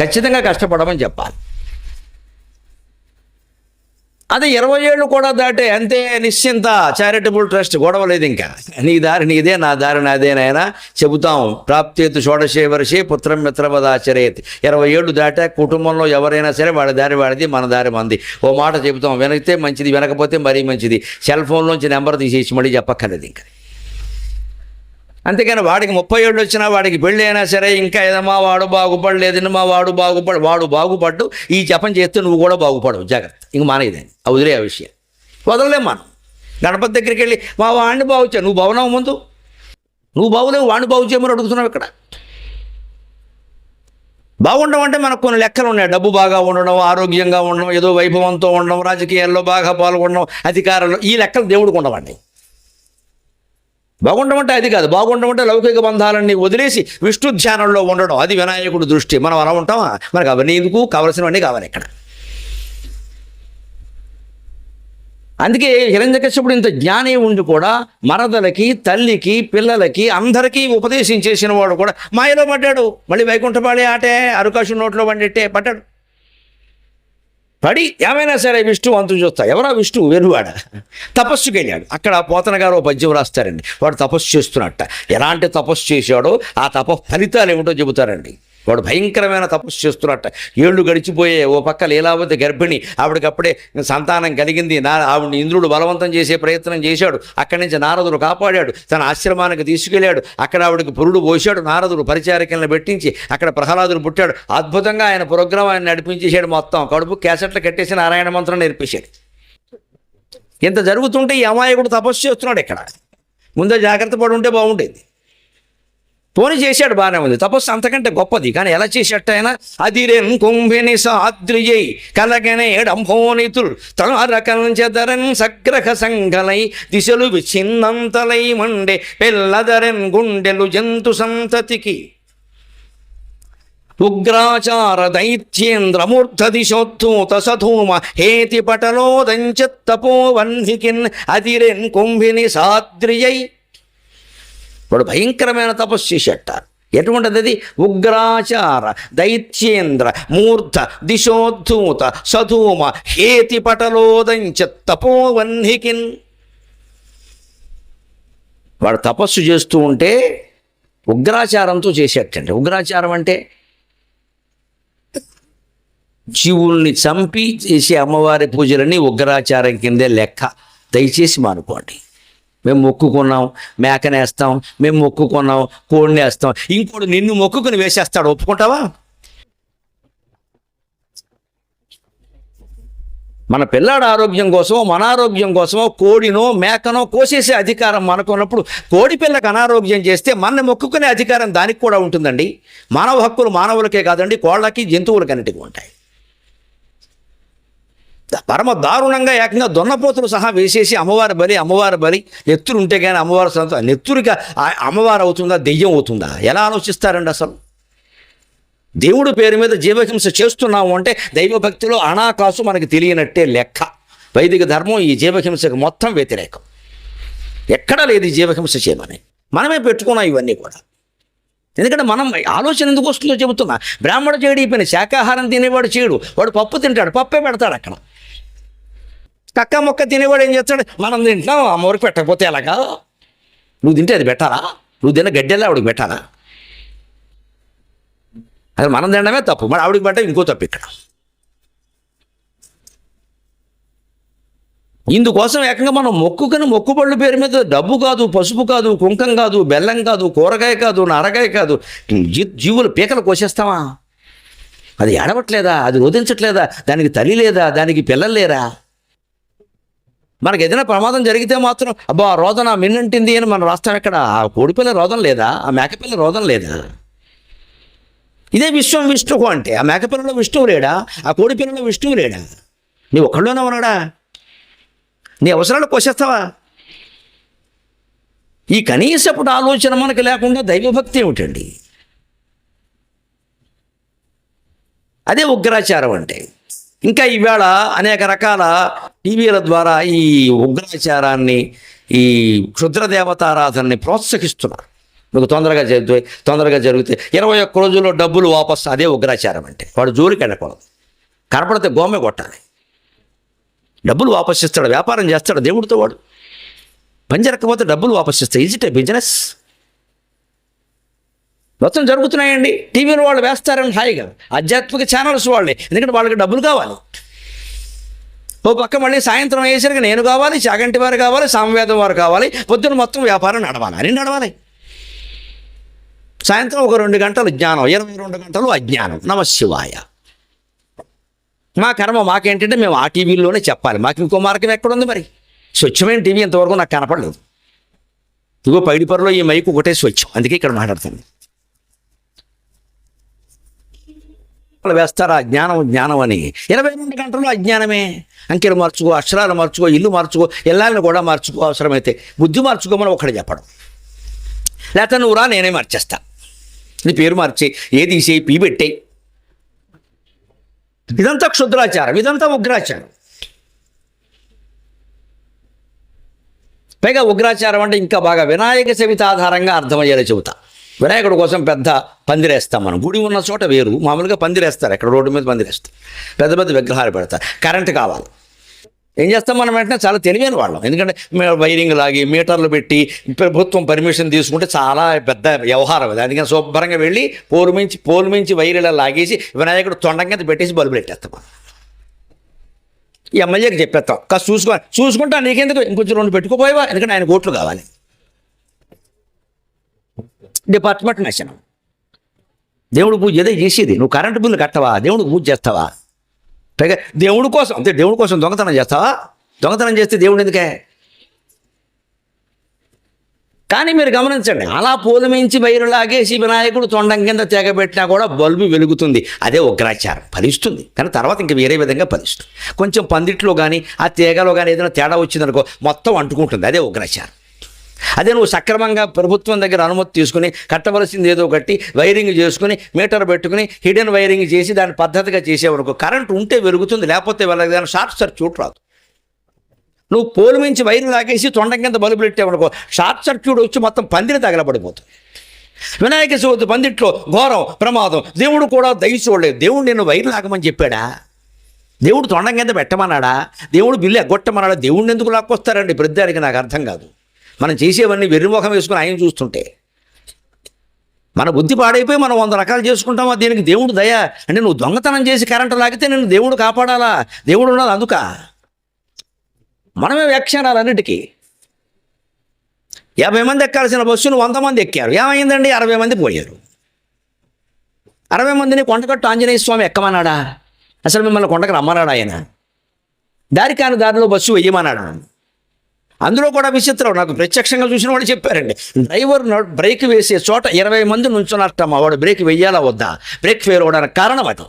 ఖచ్చితంగా కష్టపడమని చెప్పాలి. అదే ఇరవై ఏళ్ళు కూడా దాటే అంతే నిశ్చింత చారిటబుల్ ట్రస్ట్ గొడవ లేదు ఇంకా. నీ దారి నీదే నా దారి నాదేనైనా చెబుతాం. ప్రాప్తేతు షోడశే వర్షే పుత్రం మిత్రవదాచరేత్. ఇరవై ఏళ్ళు దాటా కుటుంబంలో ఎవరైనా సరే వాడి దారి వాడిది మన దారి మంది ఓ మాట చెబుతాం వినకితే మంచిది వినకపోతే మరీ మంచిది. సెల్ ఫోన్లోంచి నెంబర్ తీసేసి మళ్ళీ చెప్పక్కర్లేదు ఇంకా. అంతేకాని వాడికి ముప్పై ఏళ్ళు వచ్చినా వాడికి పెళ్ళి అయినా సరే ఇంకా ఏదమ్మా వాడు బాగుపడలేదని మా వాడు బాగుపడు వాడు బాగుపడ్డు ఈ జపం చేస్తే నువ్వు కూడా బాగుపడవు. జాగ్రత్త. ఇంక మానేదని వదిలే ఆ విషయం. వదలలేం మనం. గణపతి దగ్గరికి వెళ్ళి మా వాడిని బాగు నువ్వు బాగున్నావు ముందు. నువ్వు బాగులేవు వాడిని బాగు చేయమని అడుగుతున్నావు ఇక్కడ. బాగుండడం అంటే మనకు కొన్ని లెక్కలు ఉన్నాయి. డబ్బు బాగా ఉండడం ఆరోగ్యంగా ఉండడం ఏదో వైభవంతో ఉండడం రాజకీయాల్లో బాగా పాల్గొనడం అధికారంలో ఈ లెక్కలు దేవుడికి ఉండవండి. బాగుండడం అంటే అది కాదు. బాగుండడం అంటే లౌకిక బంధాలన్నీ వదిలేసి విష్ణు ధ్యానంలో ఉండడం. అది వినాయకుడు దృష్టి. మనం అలా ఉంటామా? మనకు అవన్నీ ఎందుకు? కావలసినవన్నీ కావాలి ఇక్కడ. అందుకే హిరణ్యకశ్యపుడు ఇంత జ్ఞాని ఉండి కూడా మరదలకి తల్లికి పిల్లలకి అందరికీ ఉపదేశం చేసిన వాడు కూడా మాయలో పడ్డాడు. మళ్ళీ వైకుంఠపాళి ఆటే అరుకాశు నోట్లో పండిట్టే పడ్డాడు. పడి ఏమైనా సరే విష్ణు అంతం చూస్తా. ఎవరా విష్ణు? వెరువాడ తపస్సుకి వెళ్ళాడు అక్కడ పోతన గారు పద్యం రాస్తారండి. వాడు తపస్సు చేస్తున్నట్ట. ఎలాంటి తపస్సు చేశాడో ఆ తప ఫలితాలు ఏమిటో చెబుతారండి. వాడు భయంకరమైన తపస్సు చేస్తున్నట్ట ఏళ్ళు గడిచిపోయే ఓ పక్క లీలావతి గర్భిణి ఆవిడకప్పుడే సంతానం కలిగింది. నా ఆవిడ ఇంద్రుడు బలవంతం చేసే ప్రయత్నం చేశాడు. అక్కడి నుంచి నారదుడు కాపాడాడు. తన ఆశ్రమానికి తీసుకెళ్ళాడు. అక్కడ ఆవిడకి పురుడు పోశాడు. నారదుడు పరిచారికలను పెట్టించి అక్కడ ప్రహ్లాదుడు పుట్టాడు. అద్భుతంగా ఆయన ప్రోగ్రాం ఆయన నడిపించేశాడు మొత్తం. కడుపు క్యాసెట్లు కట్టేసి నారాయణ మంత్రం నేర్పించాడు ఇంత జరుగుతుంటే ఈ అమాయకుడు తపస్సు చేస్తున్నాడు ఇక్కడ. ముందే జాగ్రత్త పడి ఉంటే బాగుండేది. పోని చేశాడు బాగానే ఉంది. తపస్సు అంతకంటే గొప్పది. కానీ ఎలా చేసేట ఆయన? అదిరెన్ కుంభిని సాద్రియై కలగనేడంభోనితుల్ తారకం చెదరన్ సగ్రహ సంగలై దిశలు విచ్ఛిన్నంతలై మండే పెల్లదరెన్ గుండెలు జంతు సంతతికి. ఉగ్రాచార దైత్యేంద్రమూర్ధ దిశోత్తూత సధూమ హేతి పటలోదంచత్తపో వన్హికిన్ అదిరెన్ కుంభిని సాద్రియై వాడు భయంకరమైన తపస్సు చేసేట. ఎటువంటిది అది ఉగ్రాచార దైత్యేంద్ర మూర్ధ దిశోద్ధూత సధూమ హేతి పటలోదంచ తపోవన్హికిన్. వాడు తపస్సు చేస్తూ ఉంటే ఉగ్రాచారంతో చేసేటండి. ఉగ్రాచారం అంటే జీవుల్ని చంపి చేసే అమ్మవారి పూజలన్నీ ఉగ్రాచారం కిందే లెక్క. దయచేసి మానుకోండి. మేము మొక్కుకున్నాం మేకనేస్తాం మేము మొక్కుకున్నాం కోడిని వేస్తాం. ఇంకోడు నిన్ను మొక్కుకుని వేసేస్తాడు. ఒప్పుకుంటావా? మన పిల్లాడు ఆరోగ్యం కోసమో మన ఆరోగ్యం కోసమో కోడినో మేకనో కోసేసే అధికారం మనకు ఉన్నప్పుడు కోడి పిల్లకి అనారోగ్యం చేస్తే మన మొక్కుకునే అధికారం దానికి కూడా ఉంటుందండి. మానవ హక్కులు మానవులకే కాదండి కోళ్ళకి జంతువులకి అన్నిటికీ ఉంటాయి. పరమ దారుణంగా ఏకంగా దొన్నపోతులు సహా వేసేసి అమ్మవారి బలి అమ్మవారి బలి. నెత్తురు ఉంటే కానీ అమ్మవారి సంత నెత్తురిగా అమ్మవారు అవుతుందా దెయ్యం అవుతుందా? ఎలా ఆలోచిస్తారండి అసలు? దేవుడి పేరు మీద జీవహింస చేస్తున్నాము అంటే దైవభక్తిలో అనాకాసు మనకు తెలియనట్టే లెక్క. వైదిక ధర్మం ఈ జీవహింసకు మొత్తం వ్యతిరేకం. ఎక్కడా లేదు జీవహింస చేయమని. మనమే పెట్టుకున్నాం ఇవన్నీ కూడా. ఎందుకంటే మనం ఆలోచన ఎందుకు వస్తుందో చెబుతున్నా. బ్రాహ్మణ చేయడు ఈ పని శాకాహారం తినేవాడు చేయడు. వాడు పప్పు తింటాడు పప్పే పెడతాడు అక్కడ. కక్క మొక్క తినేవాడు ఏం చేస్తాడు? మనం తింటాం అమ్మవారికి పెట్టకపోతే ఎలాగా? నువ్వు తింటే అది పెట్టాలా నువ్వు తిన్న గడ్డెల్లా ఆవిడకి పెట్టాలా అది మనం తినడమే తప్పు. మరి ఆవిడకి పెట్ట ఇంకో తప్పు ఇక్కడ. ఇందుకోసం ఏకంగా మనం మొక్కుకుని మొక్కుబళ్ళు పేరు మీద డబ్బు కాదు పసుపు కాదు కుంకం కాదు బెల్లం కాదు కూరగాయ కాదు నరగాయ కాదు జీ జీవులు పీకలు కోసేస్తావా? అది ఏడవట్లేదా? అది రోధించట్లేదా దానికి తల్లి లేదా? దానికి పిల్లలు లేరా? మనకి ఏదైనా ప్రమాదం జరిగితే మాత్రం అబ్బా ఆ రోదన మిన్నంటింది అని మనం రాస్తాం ఎక్కడ ఆ కోడిపిల్ల రోదం లేదా? ఆ మేకపిల్ల రోదం లేదా? ఇదే విశ్వం విష్ణువు అంటే. ఆ మేకపిల్లలో విష్ణువు లేడా? ఆ కోడిపిల్లలో విష్ణువు లేడా? నీ ఒక్కళ్ళోనే ఉన్నాడా? నీ అవసరాలు కోసేస్తావా? ఈ కనీసపుడు ఆలోచన మనకి లేకుండా దైవభక్తి ఏమిటండి? అదే ఉగ్రాచారం అంటే. ఇంకా ఈవేళ అనేక రకాల టీవీల ద్వారా ఈ ఉగ్రాచారాన్ని ఈ క్షుద్ర దేవతారాధనని ప్రోత్సహిస్తున్నారు. మీకు తొందరగా జరుగుతాయి తొందరగా జరుగుతాయి ఇరవై ఒక్క రోజుల్లో డబ్బులు వాపస్ అదే ఉగ్రాచారం అంటే. వాడు జోలికి వెళ్ళకూడదు. కనపడితే గోమె కొట్టాలి. డబ్బులు వాపస్ ఇస్తాడు వ్యాపారం చేస్తాడు దేవుడితో వాడు. పని జరగకపోతే డబ్బులు వాపస్ ఇస్తాయి ఈజ్ ఇట్ ఏ బిజినెస్ మొత్తం జరుగుతున్నాయండి. టీవీలో వాళ్ళు వేస్తారని హాయిగా ఆధ్యాత్మిక ఛానల్స్ వాళ్ళే. ఎందుకంటే వాళ్ళకి డబ్బులు కావాలి. ఓ పక్క మళ్ళీ సాయంత్రం అయ్యేసరికి నేను కావాలి చాగంటి వారు కావాలి సామవేదం వారు కావాలి పొద్దున మొత్తం వ్యాపారం నడవాలి. అని నడవాలి. సాయంత్రం ఒక రెండు గంటలు జ్ఞానం ఇరవై రెండు గంటలు అజ్ఞానం. నమశివాయ మా కర్మ మాకేంటంటే మేము ఆ టీవీలోనే చెప్పాలి. మాకు ఇంకో మార్గం ఎక్కడుంది మరి? స్వచ్ఛమైన టీవీ ఇంతవరకు నాకు కనపడలేదు. ఇదిగో పైడిపరలో ఈ మైకు ఒకటే స్వచ్ఛం. అందుకే ఇక్కడ మాట్లాడుతుంది వాళ్ళు వేస్తారా? జ్ఞానం జ్ఞానం అని. ఇరవై రెండు గంటలు అజ్ఞానమే. అంకెలు మార్చుకో అక్షరాలు మార్చుకో ఇల్లు మార్చుకో ఇళ్ళని కూడా మార్చుకో అవసరమైతే బుద్ధి మార్చుకోమని ఒకటి చెప్పడం. లేకపోతే నువ్వు రా నేనే మార్చేస్తా. నీ పేరు మార్చి ఏ తీసేయి పీ పెట్టేయి ఇదంతా క్షుద్రాచారం ఇదంతా ఉగ్రాచారం. పైగా ఉగ్రాచారం అంటే ఇంకా బాగా వినాయక చవితి ఆధారంగా అర్థమయ్యేలా చెబుతా. వినాయకుడి కోసం పెద్ద పందిరేస్తాం మనం. గుడి ఉన్న చోట వేరు. మామూలుగా పందిరేస్తారు. ఎక్కడ రోడ్డు మీద పందిరేస్తారు. పెద్ద పెద్ద విగ్రహాలు పెడతారు. కరెంట్ కావాలి. ఏం చేస్తాం మనం వెంటనే? చాలా తెలివైన వాళ్ళం. ఎందుకంటే వైరింగ్ లాగి మీటర్లు పెట్టి ప్రభుత్వం పర్మిషన్ తీసుకుంటే చాలా పెద్ద వ్యవహారం అది. అందుకని శుభ్రంగా వెళ్ళి పోలు మించి పోలు మించి వైర్లు లాగేసి వినాయకుడు తొండం కింద పెట్టేసి బల్బులు పెట్టేస్తాం మనం. ఈ ఎమ్మెల్యేకి చెప్పేస్తాం. కాస్త చూసుకో చూసుకుంటా నీకెందుకు? ఇంకొంచెం రెండు పెట్టుకోపోయావా? ఎందుకంటే ఆయన ఓట్లు కావాలి. డిపార్ట్మెంట్ నశనం. దేవుడు పూజ ఏదో చేసేది. నువ్వు కరెంటు బిల్లు కట్టవా? దేవుడికి పూజ చేస్తావా? పైగా దేవుడి కోసం అంతే దేవుడి కోసం దొంగతనం చేస్తావా? దొంగతనం చేస్తే దేవుడు ఎందుకే? కానీ మీరు గమనించండి అలా పూలమించి బయలు లాగేసి వినాయకుడు తొండం కింద తెగబెట్టినా కూడా బల్బు వెలుగుతుంది. అదే ఉగ్రాచారం. ఫలిస్తుంది. కానీ తర్వాత ఇంక వేరే విధంగా ఫలిస్తుంది. కొంచెం పందిట్లో కానీ ఆ తీగలో కానీ ఏదైనా తేడా వచ్చిందనుకో మొత్తం అంటుకుంటుంది. అదే ఉగ్రాచారం. అదే నువ్వు సక్రమంగా ప్రభుత్వం దగ్గర అనుమతి తీసుకుని కట్టవలసింది ఏదో ఒకటి వైరింగ్ చేసుకుని మీటర్ పెట్టుకుని హిడెన్ వైరింగ్ చేసి దాన్ని పద్ధతిగా చేసేవరకు కరెంట్ ఉంటే వెలుగుతుంది లేకపోతే వెళ్ళదు కానీ షార్ట్ సర్క్యూట్ రాదు. నువ్వు పోలు మించి వైరు లాగేసి తొండం కింద బలుపులు పెట్టావనుకో షార్ట్ సర్క్యూట్ వచ్చి మొత్తం పందిరి తగలబడిపోతుంది. వినాయక చవితి పందిట్లో ఘోరం ప్రమాదం. దేవుడు కూడా దయ చూడలేదు. దేవుడు నేను వైర్ లాగమని చెప్పాడా? దేవుడు తొండం కింద పెట్టమన్నాడా? దేవుడు బిల్లు ఎగ్గొట్టమన్నాడా? దేవుడిని ఎందుకు లాక్కొస్తారండి? ప్రతిదానికి నాకు అర్థం కాదు. మనం చేసేవన్నీ వెర్రిముఖం వేసుకుని ఆయన చూస్తుంటే. మన బుద్ధి పాడైపోయి మనం వంద రకాలు చేసుకుంటామా? దీనికి దేవుడు దయ. అంటే నువ్వు దొంగతనం చేసి కరెంటు లాగితే నేను దేవుడు కాపాడాలా? దేవుడు ఉన్నది అందుక. మనమే వ్యాఖ్యానాలు అన్నిటికీ. యాభై మంది ఎక్కాల్సిన బస్సును వంద మంది ఎక్కారు. ఏమైందండి? అరవై మంది పోయారు. అరవై మందిని కొండకట్టు ఆంజనేయ స్వామి ఎక్కమన్నాడా? అసలు మిమ్మల్ని కొండకు రమ్మన్నాడా ఆయన? దారి కాని దారిలో బస్సు వెయ్యమన్నాడా అందులో కూడా విచిత్రం. నాకు ప్రత్యక్షంగా చూసిన వాళ్ళు చెప్పారండి. డ్రైవర్ బ్రేక్ వేసే చోట ఇరవై మంది నుంచున్నట్టమ్మా. వాడు బ్రేక్ వెయ్యాలా వద్దా? బ్రేక్ ఫెయిల్ అవడానికి కారణం అది.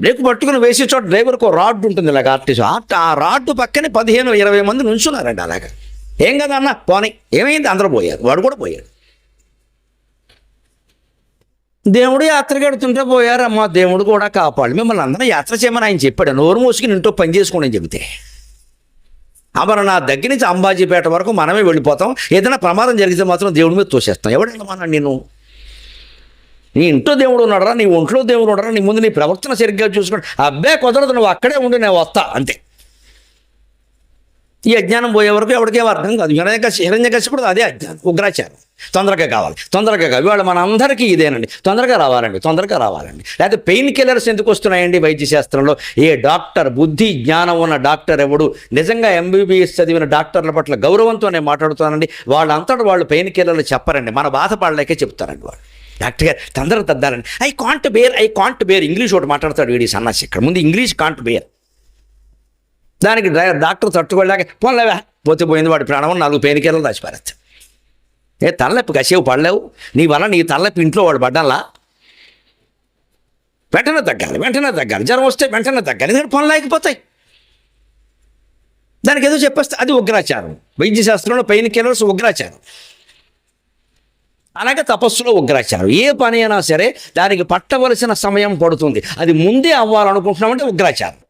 బ్రేక్ పట్టుకుని వేసే చోట డ్రైవర్కు ఒక రాడ్ ఉంటుంది ఇలాగ ఆర్టీసీ. ఆ- రాడ్డు రాడ్ పక్కనే పదిహేను ఇరవై మంది నుంచున్నారండి అలాగా. ఏం కదా అన్న? పోనీ. ఏమైంది? అందరూ పోయారు. వాడు కూడా పోయాడు. దేవుడు యాత్ర గడుతుంటే పోయారమ్మా. దేవుడు కూడా కాపాడు. మిమ్మల్ని అందరం యాత్ర చేయమని ఆయన చెప్పాడు. నోరు మూసుకుని ఇంట్లో పని చేసుకోండి అని చెబితే. అమరనాథ్ దగ్గర నుంచి అంబాజీపేట వరకు మనమే వెళ్ళిపోతాం. ఏదైనా ప్రమాదం జరిగితే మాత్రం దేవుడి మీద తోసేస్తాం. ఎవడెళ్ళమన్నాడు నేను? నీ ఇంట్లో దేవుడు ఉన్నాడరా నీ ఒంట్లో దేవుడు ఉన్నాడరా నీ ముందు నీ ప్రవర్తన సరిగ్గా చూసుకోండి అబ్బే కుదరదు నువ్వు అక్కడే ఉండి నేను వస్తా అంతే. ఈ అజ్ఞానం పోయే వరకు ఎవరికేం అర్థం కాదు. హిరణ్య హిరణ్య కశ్యపుడు అదే అజ్ఞానం. ఉగ్రాచారం. తొందరగా కావాలి. తొందరగా కావాలి. ఇవాళ మన అందరికీ ఇదేనండి. తొందరగా రావాలండి. తొందరగా రావాలండి. లేకపోతే పెయిన్ కిల్లర్స్ ఎందుకు వస్తున్నాయండి వైద్య శాస్త్రంలో? ఏ డాక్టర్ బుద్ధి జ్ఞానం ఉన్న డాక్టర్ ఎవడు? నిజంగా ఎంబీబీఎస్ చదివిన డాక్టర్ల పట్ల గౌరవంతో నేను మాట్లాడుతానండి వాళ్ళంతటా వాళ్ళు పెయిన్ కిల్లర్లు చెప్పరండి. మన బాధపడలేకే చెప్తారండి వాళ్ళు. డాక్టర్ గారు తొందరగా తద్దారండి I can't bear I can't bear. English ఒకటి మాట్లాడతాడు వీడి సన్నాసి ఇక్కడ. ముందు ఇంగ్లీష్ కాంట్ బేర్. దానికి డ్రైవర్ డాక్టర్ తట్టుకోలేక పోలేవా పోతే పోయింది వాడి ప్రాణం నాలుగు పేనికేళ్ళు దాచిపారచ్చు ఏ తలనొప్పి కసేపు పడలేవు. నీ వల్ల నీ తలనొప్పి ఇంట్లో వాడు పడ్డాలా? వెంటనే తగ్గాలి వెంటనే తగ్గాలి. జ్వరం వస్తే వెంటనే తగ్గాలి. ఎందుకంటే పనులు లేకపోతాయి. దానికి ఏదో చెప్పేస్తే. అది ఉగ్రాచారం. వైద్య శాస్త్రంలో పెయిన్ కిల్లర్స్ ఉగ్రాచారం. అలాగే తపస్సులో ఉగ్రాచారం. ఏ పని అయినా సరే దానికి పట్టవలసిన సమయం పడుతుంది. అది ముందే అవ్వాలనుకుంటున్నామంటే ఉగ్రాచారం.